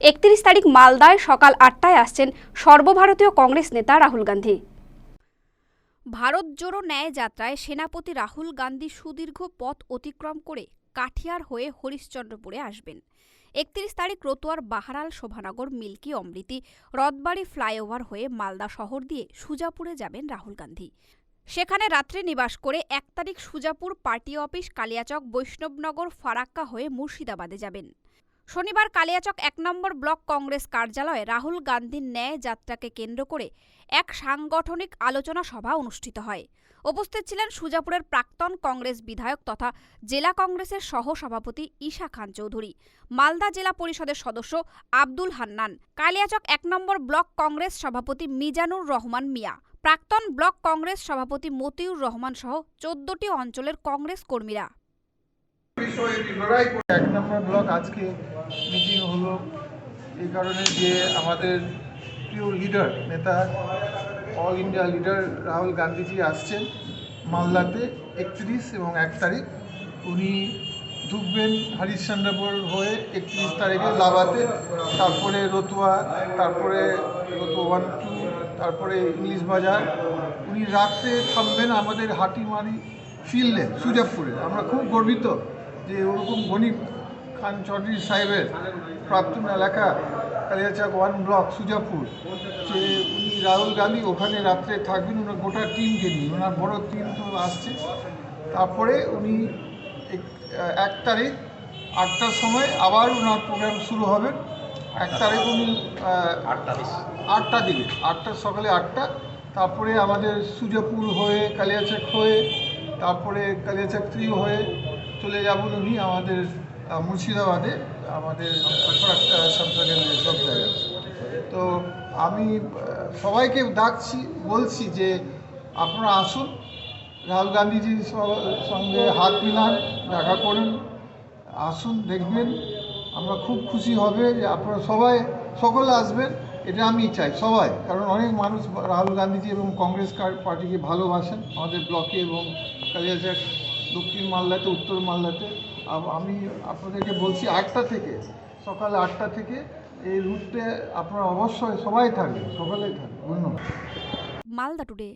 একত্রিশ তারিখ মালদায় সকাল আটটায় আসছেন সর্বভারতীয় কংগ্রেস নেতা রাহুল গান্ধী। ভারত জোড়ো ন্যায় যাত্রায় সেনাপতি রাহুল গান্ধী সুদীর্ঘ পথ অতিক্রম করে কাঠিয়ার হয়ে হরিশ্চন্দ্রপুরে আসবেন। একত্রিশ তারিখ রতুয়ার বাহারাল শোভানগর, মিল্কি, অমৃতি, রথবাড়ি ফ্লাইওভার হয়ে মালদা শহর দিয়ে সুজাপুরে যাবেন রাহুল গান্ধী। সেখানে রাত্রে নিবাস করে এক তারিখ সুজাপুর পার্টি অফিস, কালিয়াচক, বৈষ্ণবনগর, ফারাক্কা হয়ে মুর্শিদাবাদে যাবেন। শনিবার কালিয়াচক এক নম্বর ব্লক কংগ্রেস কার্যালয়ে রাহুল গান্ধীর ন্যায় যাত্রাকে কেন্দ্র করে এক সাংগঠনিক আলোচনা সভা অনুষ্ঠিত হয়। উপস্থিত ছিলেন সুজাপুরের প্রাক্তন কংগ্রেস বিধায়ক তথা জেলা কংগ্রেসের সহ সভাপতি ঈশা খান চৌধুরী, মালদা জেলা পরিষদের সদস্য আব্দুল হান্নান, কালিয়াচক এক নম্বর ব্লক কংগ্রেস সভাপতি মিজানুর রহমান মিয়া, প্রাক্তন ব্লক কংগ্রেস সভাপতি মতিউর রহমান সহ চোদ্দটি অঞ্চলের কংগ্রেস কর্মীরা। এক নম্বর ব্লক আজকে মিটিং হলো এই কারণে যে আমাদের প্রিয় লিডার নেতা all India leader Rahul Gandhiji আসছেন মালদাতে একত্রিশ এবং এক তারিখ। উনি ঢুকবেন হরিশ্চন্দ্রপুর হয়ে একত্রিশ তারিখে লাভাতে। তারপরে রতুয়া তারপরে রতুয়া ওয়ান টু তারপরে ইংলিশ বাজার। উনি রাত্রে থামবেন আমাদের হাটিমারি ফিল্ডে সুজাবপুরে আমরা খুব গর্বিত যে ওরকম গণিত খান চৌধুরী সাহেবের প্রাক্তন এলাকা কালিয়াচাক ওয়ান ব্লক সুজাপুর যে উনি রাহুল গান্ধী ওখানে রাত্রে থাকবেন ওনার গোটা টিমকে নিয়ে ওনার বড় টিম তো আসছে। তারপরে উনি এক- তারিখ আটটার সময় আবার ওনার প্রোগ্রাম শুরু হবে। এক তারিখ উনি আটটা আটটা দিকে আটটা সকালে আটটা। তারপরে আমাদের সুজাপুর হয়ে কালিয়াচাক হয়ে তারপরে কালিয়াচাক থ্রি হয়ে চলে যাবেন উনি আমাদের মুর্শিদাবাদে আমাদের ফারাক্কা সব জায়গায়। তো আমি সবাইকে ডাকছি, বলছি যে আপনারা আসুন, রাহুল গান্ধীজির সঙ্গে হাত মিলান, দেখা করুন, আসুন, দেখবেন, আমরা খুব খুশি হবে যে আপনারা সবাই, সকলে আসবেন, এটা আমি চাই, সবাই, কারণ অনেক মানুষ রাহুল গান্ধীজি এবং কংগ্রেস পার্টিকে ভালোবাসেন, আমাদের ব্লকে এবং কালিয়াচাক দক্ষিণ মালদাতে, উত্তর মালদাতে। আমি আপনাদেরকে বলছি আটটা থেকে, সকাল আটটা থেকে এই রুটে আপনারা অবশ্যই সবাই থাকবেন, সকালেই থাকবেন। ধন্যবাদ। মালদা টুডে